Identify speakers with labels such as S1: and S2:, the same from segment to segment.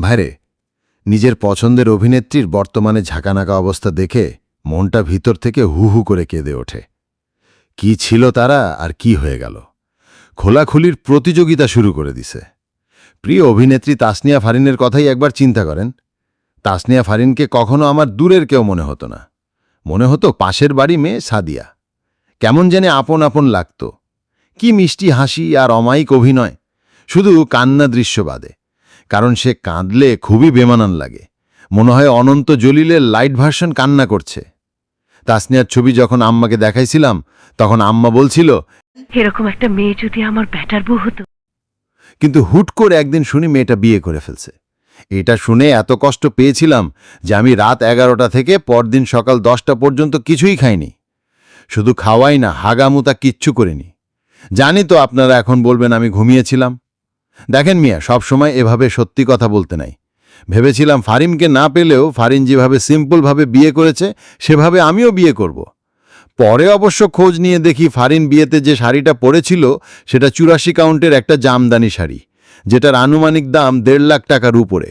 S1: ভাইরে, নিজের পছন্দের অভিনেত্রীর বর্তমানে ঝাঁকানাকা অবস্থা দেখে মনটা ভিতর থেকে হু হু করে কেঁদে ওঠে। কি ছিল তারা আর কি হয়ে গেল? খোলাখুলির প্রতিযোগিতা শুরু করে দিছে। প্রিয় অভিনেত্রী তাসনিয়া ফারিনের কথাই একবার চিন্তা করেন। তাসনিয়া ফারিনকে কখনো আমার দূরের কেউ মনে হতো না। মনে হতো পাশের বাড়ি মেয়ে সাদিয়া। কেমন জানে আপন আপন লাগত। কি মিষ্টি হাসি আর অমায়িক অভিনয়। শুধু কান্না দৃশ্য বাদে কারণ সে কাঁদলে খুবই বেমানান লাগে। মনে হয় অনন্ত জলিলের লাইট ভার্সন কান্না করছে। তাসনিয়ার ছবি যখন আম্মাকে দেখাইছিলাম তখন আম্মা বলছিল
S2: এরকম একটা মেয়ে যদি আমার ব্যাটার বউ হতো।
S1: কিন্তু হুট করে একদিন শুনি মেয়েটা বিয়ে করে ফেলছে। এটা শুনে এত কষ্ট পেয়েছিলাম যে আমি রাত এগারোটা থেকে পরদিন সকাল দশটা পর্যন্ত কিছুই খাইনি। শুধু খাওয়াই না হাগামুতা কিচ্ছু করিনি। জানি তো আপনারা এখন বলবেন আমি ঘুমিয়েছিলাম। দেখেন মিয়া, সবসময় এভাবে সত্যি কথা বলতে নাই। ভেবেছিলাম ফারিমকে না পেলেও ফারিন যেভাবে সিম্পলভাবে বিয়ে করেছে, সেভাবে আমিও বিয়ে করব। পরে অবশ্য খোঁজ নিয়ে দেখি ফারিন বিয়েতে যে শাড়িটা পরেছিল, সেটা চুরাশি কাউন্টের একটা জামদানি শাড়ি, যেটার আনুমানিক দাম দেড় লাখ টাকার উপরে।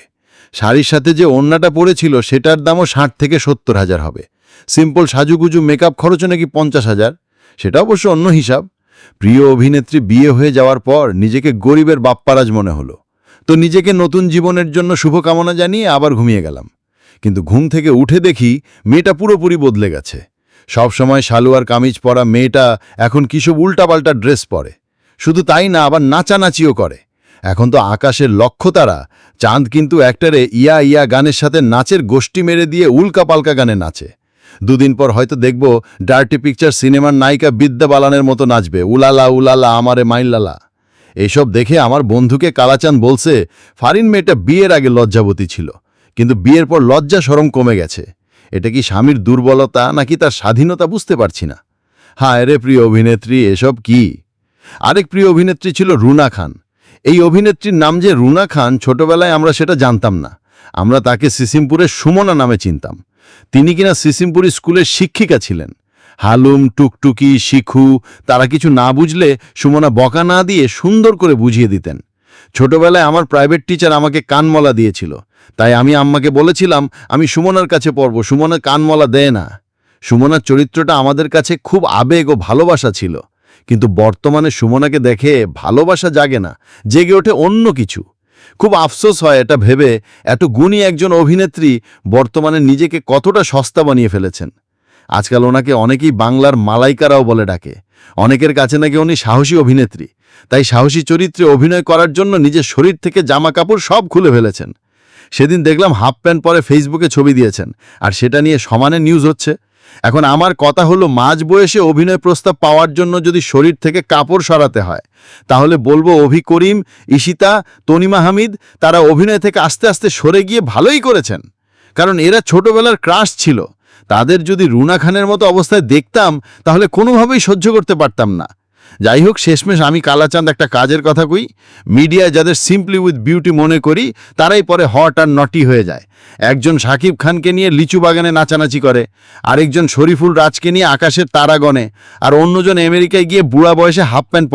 S1: শাড়ির সাথে যে ওড়নাটা পরেছিল, সেটার দামও ষাট থেকে সত্তর হাজার হবে। সিম্পল সাজুগুজু মেকআপ খরচও নাকি পঞ্চাশ হাজার, সেটা অবশ্য অন্য হিসাব। প্রিয় অভিনেত্রী বিয়ে হয়ে যাওয়ার পর নিজেকে গরিবের বাপ্পারাজ মনে হলো। তো নিজেকে নতুন জীবনের জন্য শুভকামনা জানিয়ে আবার ঘুমিয়ে গেলাম। কিন্তু ঘুম থেকে উঠে দেখি মেয়েটা পুরোপুরি বদলে গেছে। সবসময় সালোয়ার কামিজ পরা মেয়েটা এখন কিসব উল্টাপাল্টা ড্রেস পরে। শুধু তাই না, আবার নাচানাচিও করে। এখন তো আকাশের লক্ষ্য তারা চাঁদ কিন্তু একটারে ইয়া ইয়া গানের সাথে নাচের গোষ্ঠী মেরে দিয়ে উল্কা পাল্কা গানে নাচে। দুদিন পর হয়তো দেখব ডার্টি পিকচার সিনেমার নায়িকা বিদ্যা বালানের মতো নাচবে। উলালা উলালা, আমারে মাইলালা এইসব দেখে আমার বন্ধুকে কালাচান বলছে, ফারিন মেয়েটা বিয়ের আগে লজ্জাবতী ছিল, কিন্তু বিয়ের পর লজ্জা সরম কমে গেছে। এটা কি স্বামীর দুর্বলতা নাকি তার স্বাধীনতা বুঝতে পারছি না? হায় রে প্রিয় অভিনেত্রী, এসব কি? আরেক প্রিয় অভিনেত্রী ছিল রুনা খান। এই অভিনেত্রীর নাম যে রুনা খান, ছোটবেলায় আমরা সেটা জানতাম না। আমরা তাকে সিসিমপুরের সুমনা নামে চিনতাম। তিনি কিনা সিসিমপুরি স্কুলের শিক্ষিকা ছিলেন। হালুম, টুকটুকি, শিখু, তারা কিছু না বুঝলে সুমনা বকা না দিয়ে সুন্দর করে বুঝিয়ে দিতেন। ছোটবেলায় আমার প্রাইভেট টিচার আমাকে কানমলা দিয়েছিল। তাই আমি আম্মাকে বলেছিলাম, আমি সুমনার কাছে পড়ব, সুমনা কানমলা দেয় না। সুমনার চরিত্রটা আমাদের কাছে খুব আবেগ ও ভালোবাসা ছিল। কিন্তু বর্তমানে সুমনাকে দেখে ভালোবাসা জাগে না, জেগে ওঠে অন্য কিছু। খুব আফসোস হয় এটা ভেবে এত গুণী একজন অভিনেত্রী বর্তমানে নিজেকে কতটা সস্তা বানিয়ে ফেলেছেন। আজকাল ওনাকে অনেকেই বাংলার মালাইকারাও বলে ডাকে। অনেকের কাছে নাকি উনি সাহসী অভিনেত্রী। তাই সাহসী চরিত্রে অভিনয় করার জন্য নিজের শরীর থেকে জামা কাপড় সব খুলে ফেলেছেন। সেদিন দেখলাম হাফ প্যান্ট পরে ফেসবুকে ছবি দিয়েছেন। আর সেটা নিয়ে সমানে নিউজ হচ্ছে। এখন আমার কথা হলো, মাঝ বয়সে অভিনয় প্রস্তাব পাওয়ার জন্য যদি শরীর থেকে কাপড় সরাতে হয়, তাহলে বলব অভি করিম, ঈশিতা, তনিমা হামিদ, তারা অভিনয় থেকে আস্তে আস্তে সরে গিয়ে ভালোই করেছেন। কারণ এরা ছোটবেলার ক্রাশ ছিল। তাদের যদি রুনা খানের মতো অবস্থায় দেখতাম, তাহলে কোনোভাবেই সহ্য করতে পারতাম না। যাই হোক শেষমেশ আমি কালাচাঁদ একটা কাজের কথা কই। মিডিয়ায় যাদের সিম্পলি উইথ বিউটি মনে করি, তারাই পরে হট আর নটি হয়ে যায়। একজন সাকিব খানকে নিয়ে লিচু বাগানে নাচানাচি করে, আরেকজন শরীফুল রাজকে নিয়ে আকাশের তারাগণে আর অন্যজন আমেরিকায় গিয়ে বুড়া বয়সে হাফ প্যান্ট